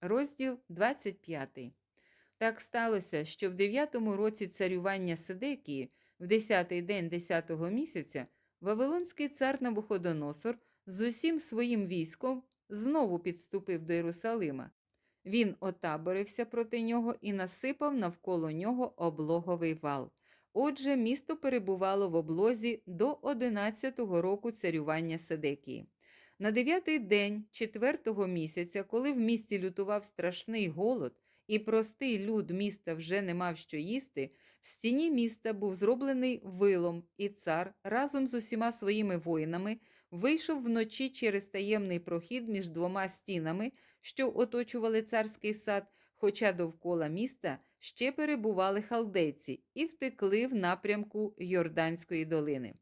Розділ 25. Так сталося, що в 9-му році царювання Сидекії, в 10-й день 10-го місяця, Вавилонський цар Навуходоносор з усім своїм військом знову підступив до Єрусалима. Він отаборився проти нього і насипав навколо нього облоговий вал. Отже, місто перебувало в облозі до 11-го року царювання Седекії. На дев'ятий день четвертого місяця, коли в місті лютував страшний голод, і простий люд міста вже не мав що їсти, в стіні міста був зроблений вилом, і цар разом з усіма своїми воїнами вийшов вночі через таємний прохід між двома стінами, що оточували царський сад, хоча довкола міста ще перебували халдейці і втекли в напрямку Йорданської долини.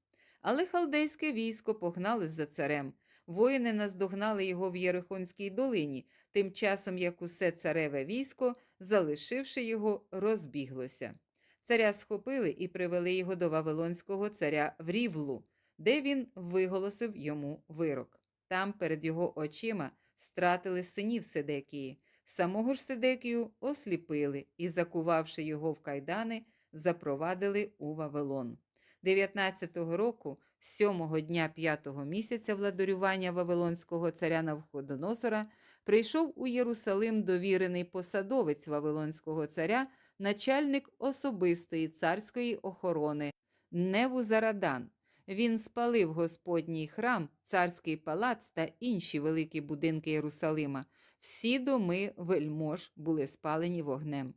Але халдейське військо погналось за царем. Воїни наздогнали його в Єрихонській долині, тим часом як усе цареве військо, залишивши його, розбіглося. Царя схопили і привели його до Вавилонського царя в Рівлу, де він виголосив йому вирок. Там перед його очима стратили синів Седекії. Самого ж Седекію осліпили і, закувавши його в кайдани, запровадили у Вавилон. 19-го року, сьомого дня п'ятого місяця владарювання Вавилонського царя Навходоносора, прийшов у Єрусалим довірений посадовець Вавилонського царя, начальник особистої царської охорони Невузарадан. Він спалив Господній храм, царський палац та інші великі будинки Єрусалима. Всі доми вельмож були спалені вогнем.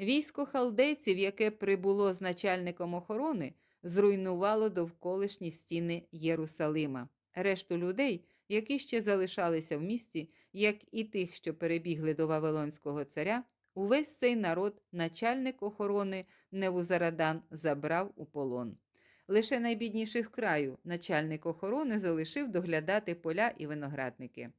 Військо халдейців, яке прибуло з начальником охорони, зруйнувало довколишні стіни Єрусалима. Решту людей, які ще залишалися в місті, як і тих, що перебігли до Вавилонського царя, увесь цей народ, начальник охорони Невузарадан, забрав у полон. Лише найбідніших краю начальник охорони залишив доглядати поля і виноградники.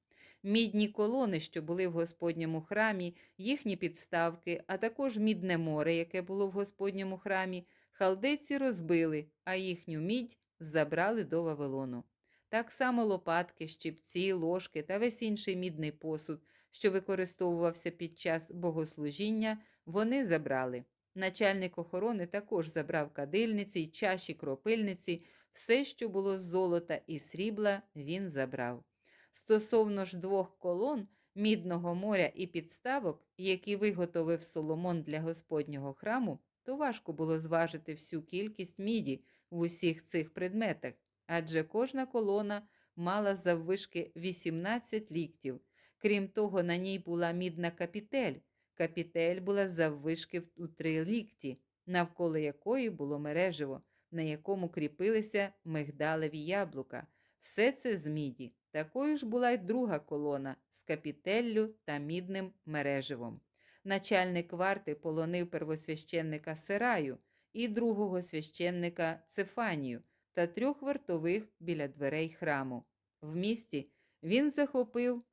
Мідні колони, що були в Господньому храмі, їхні підставки, а також мідне море, яке було в Господньому храмі, халдейці розбили, а їхню мідь забрали до Вавилону. Так само лопатки, щипці, ложки та весь інший мідний посуд, що використовувався під час богослужіння, вони забрали. Начальник охорони також забрав кадильниці чаші кропильниці, все, що було з золота і срібла, він забрав. Стосовно ж двох колон мідного моря і підставок, які виготовив Соломон для Господнього храму, то важко було зважити всю кількість міді в усіх цих предметах, адже кожна колона мала заввишки 18 ліктів. Крім того, на ній була мідна капітель. Капітель була заввишки у три лікті, навколо якої було мереживо, на якому кріпилися мигдалеві яблука. Все це з міді. Такою ж була й друга колона з капітеллю та мідним мереживом. Начальник варти полонив первосвященника Сираю і другого священника Цефанію та трьох вартових біля дверей храму. В місті він захопив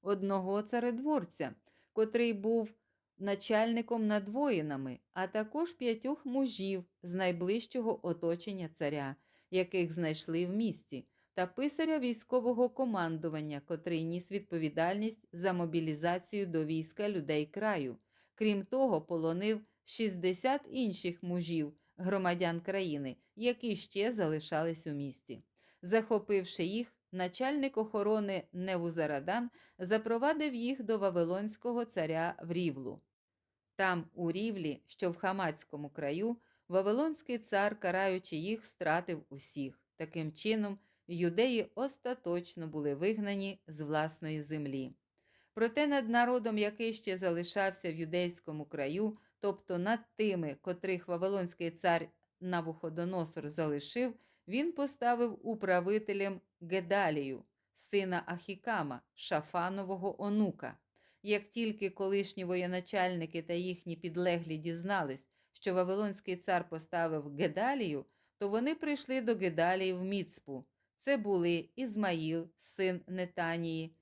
одного царедворця, котрий був начальником над воїнами, а також п'ятьох мужів з найближчого оточення царя, яких знайшли в місті, та писаря військового командування, котрий ніс відповідальність за мобілізацію до війська людей краю. Крім того, полонив 60 інших мужів, громадян країни, які ще залишались у місті. Захопивши їх, начальник охорони Невузарадан запровадив їх до Вавилонського царя в Рівлу. Там, у Рівлі, що в Хамацькому краю, Вавилонський цар, караючи їх, стратив усіх. Таким чином, юдеї остаточно були вигнані з власної землі. Проте над народом, який ще залишався в юдейському краю, тобто над тими, котрих Вавилонський цар Навуходоносор залишив, він поставив управителем Гедалію, сина Ахікама, Шафанового онука. Як тільки колишні воєначальники та їхні підлеглі дізнались, що Вавилонський цар поставив Гедалію, то вони прийшли до Гедалії в Міцпу. Це були Ізмаїл, син Нетанії,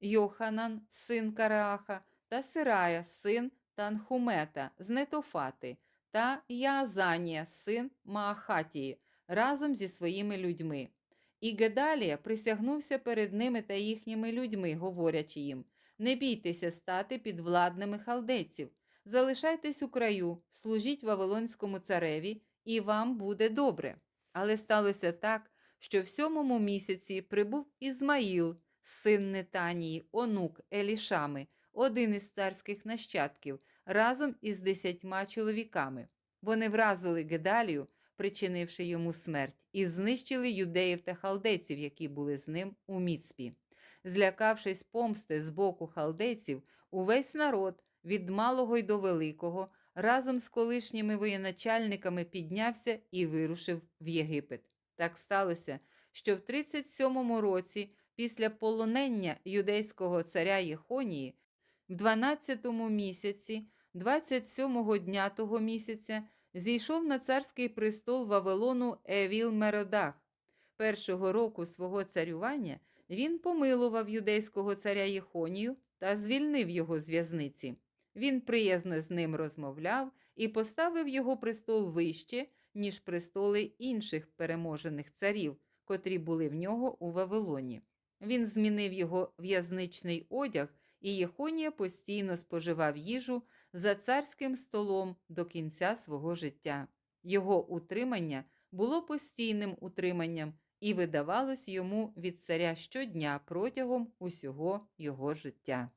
Йоханан, син Карааха, та Сирая, син Танхумета з Нетофати, та Яазанія, син Маахатії, разом зі своїми людьми. І Гедалія присягнувся перед ними та їхніми людьми, говорячи їм: Не бійтеся стати підвладними халдейців, залишайтесь у краю, служіть Вавилонському цареві, і вам буде добре. Але сталося так, що в сьомому місяці прибув Ізмаїл, син Нетанії, онук Елішами, один із царських нащадків, разом із десятьма чоловіками. Вони вразили Гедалію, причинивши йому смерть, і знищили юдеїв та халдейців, які були з ним у Міцпі. Злякавшись помсти з боку халдейців, увесь народ, від малого й до великого, разом з колишніми воєначальниками піднявся і вирушив в Єгипет. Так сталося, що в 37-му році, після полонення юдейського царя Єхонії, в 12-му місяці, 27-го дня того місяця, зійшов на царський престол Вавилону Евіл Меродах. Першого року свого царювання він помилував юдейського царя Єхонію та звільнив його з в'язниці. Він приязно з ним розмовляв і поставив його престол вище, ніж престоли інших переможених царів, котрі були в нього у Вавилоні. Він змінив його в'язничний одяг, і Єхонія постійно споживав їжу за царським столом до кінця свого життя. Його утримання було постійним утриманням і видавалось йому від царя щодня протягом усього його життя.